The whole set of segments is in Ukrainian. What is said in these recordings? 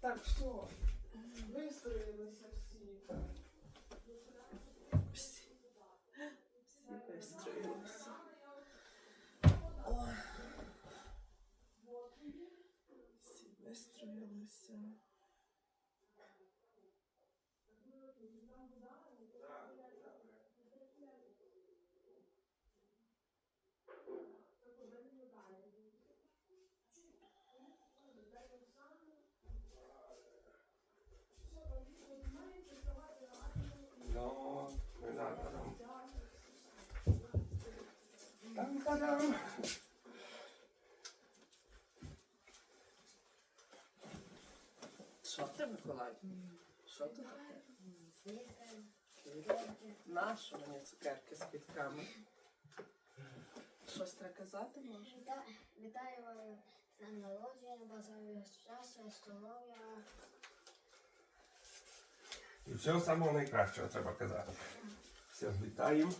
Так, все. Вистроїлися всі. Всі, всі вистроїлися. О. Всі вистроїлися. Tadam. Що ти, Миколай? Що ти таке? Нащо мені цукерки з квітками? Щось треба казати може? Вітаю, вас з днем народження, бажаю щастя, здоров'я. І всього самого найкращого треба казати. Все, вітаємо.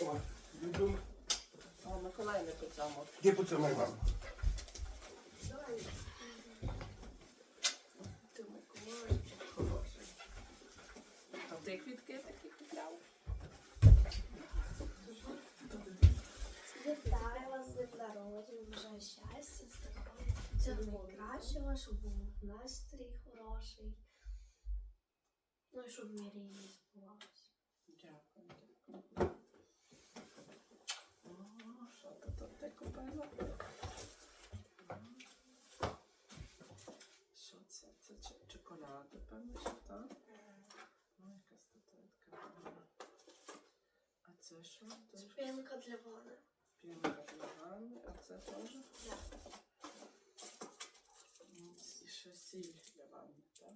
О. Миколай не по цьому. Де поцілуй маму? Ти Миколай хороший. А ти квітки такі купляв? Вітаю вас з днем народження, бажаю щастя, здоров'я. Всього найкращого, щоб був настрій хороший. Ну і щоб мрії збувалися. Дякую. Дякую. О, що ти тут ти купила? Що це? Це ч- чоколади, певно, що так? Ой, яка статуетка. А це що? Це Пінка для вани. пінка для Ганни, а це теж? М, І ще сіль для ванни, так?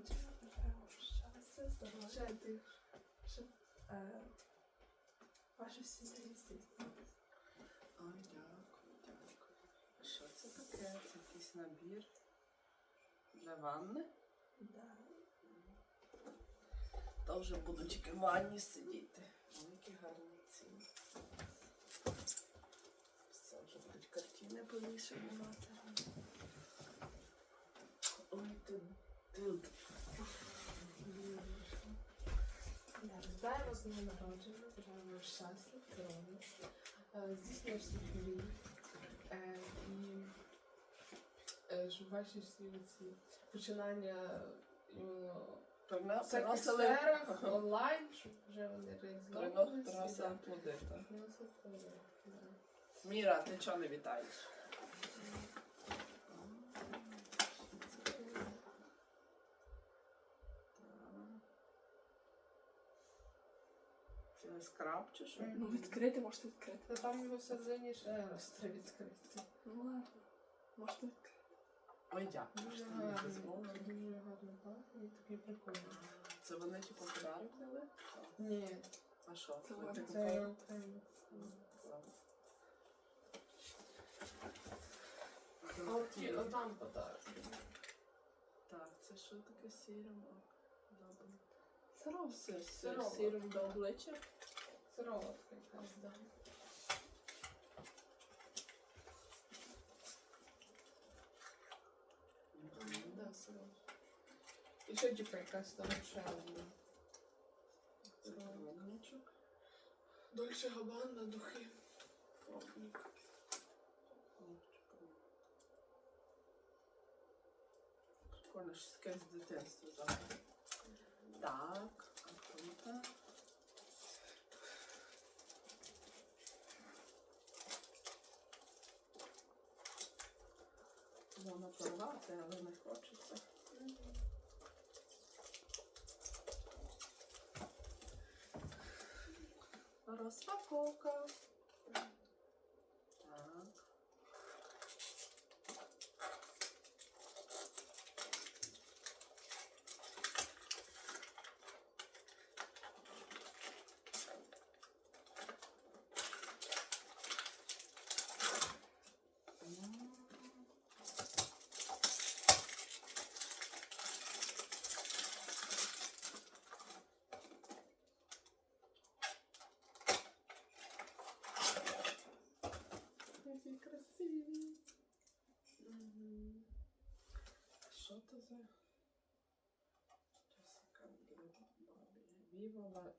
Ти, ваші всі мрії. Ой, дякую, дякую. Що це таке? Це якийсь набір для ванни? Да. То вже буду тільки в ванні сидіти. Ой, гарні ці. Все, вже будуть картини повішені мати. Ой, тут, тут. Вітаю вас днем народження, бажаю вам щастя, здоров'я. Е, всі мрії. Е, І е, щоб ваші всі ці починання іменно в сферах онлайн, щоб вже вони реалізовувалися. приносили плоди. так. Приносили плоди, да. Міра, ти чого не вітаєш? Не скраб чи що? Ну, відкрити, можете відкрити. Та там його всередині ще треба відкрити. Ну ладно. Можете відкрити. Ой, дякую. Дуже що ти мені гарно, дозволила. дуже гарно пахне і такий прикольний. Це вони типу подарок дали? Ні, А що? Це Ви вони. ти це окремо. Ладно. А от ті- отам подарок. Так, це що таке сіром? Добре. Сиров. Все, все, Сироп. сіром до обличчя. Сироватка якась, да. Да, сирот. І ще типу якась там ще одна. Пробничок. Дольче Габанна, духи. Пробник. Що таке з дитинства зараз. Так, а тут. Можна порвати, але не хочеться. Розпаковка. Так. Красиві. Що це за? Джесіка Бабі. Віва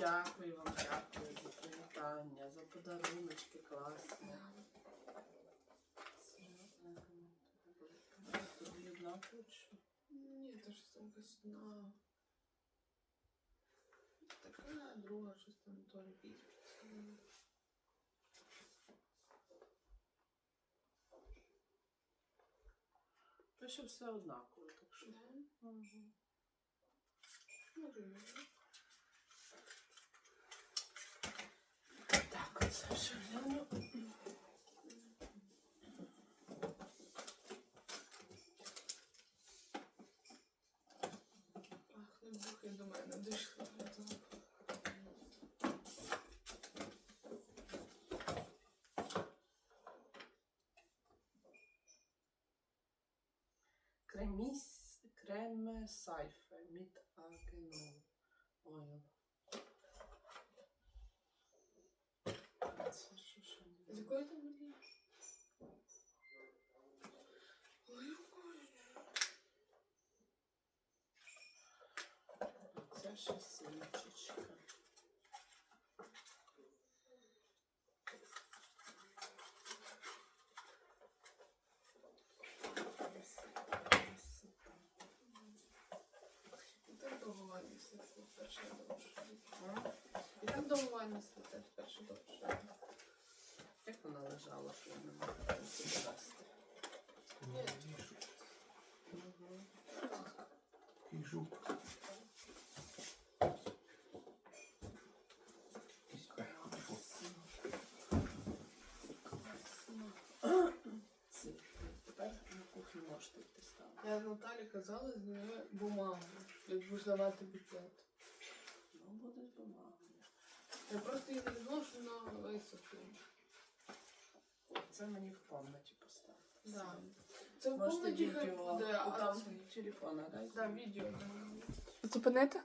Дякую вам, дякую за привітання, за подаруночки класні. Тобі однаково чи що? Ні, то щось там одна. Така, друга, щось там то якийсь. Пише все однаково, так що. Мгм. Може, ні. Так, оце ще гляну. Ах, не бух, я до мене дійшла. Я того. Креміс, сайфе, міт агену ойл. Це що ще З не якої там олії? Це ще синичечка. Красота. І так довго ванні довше. І так довго ванні світло, перше довше. Як вона лежала, що я не? Ні. Угу. Такий жук. Тепер на кухню можете йти ставити. Я Наталі казала, зніми бумагу, як будеш давати бюджет. Ну, буде з бумагою. Що вона висохла. Це мені в комнаті поставити. Да. Це в Можете хай відео, буде, а там телефона, да? Да, відео. Зупинити?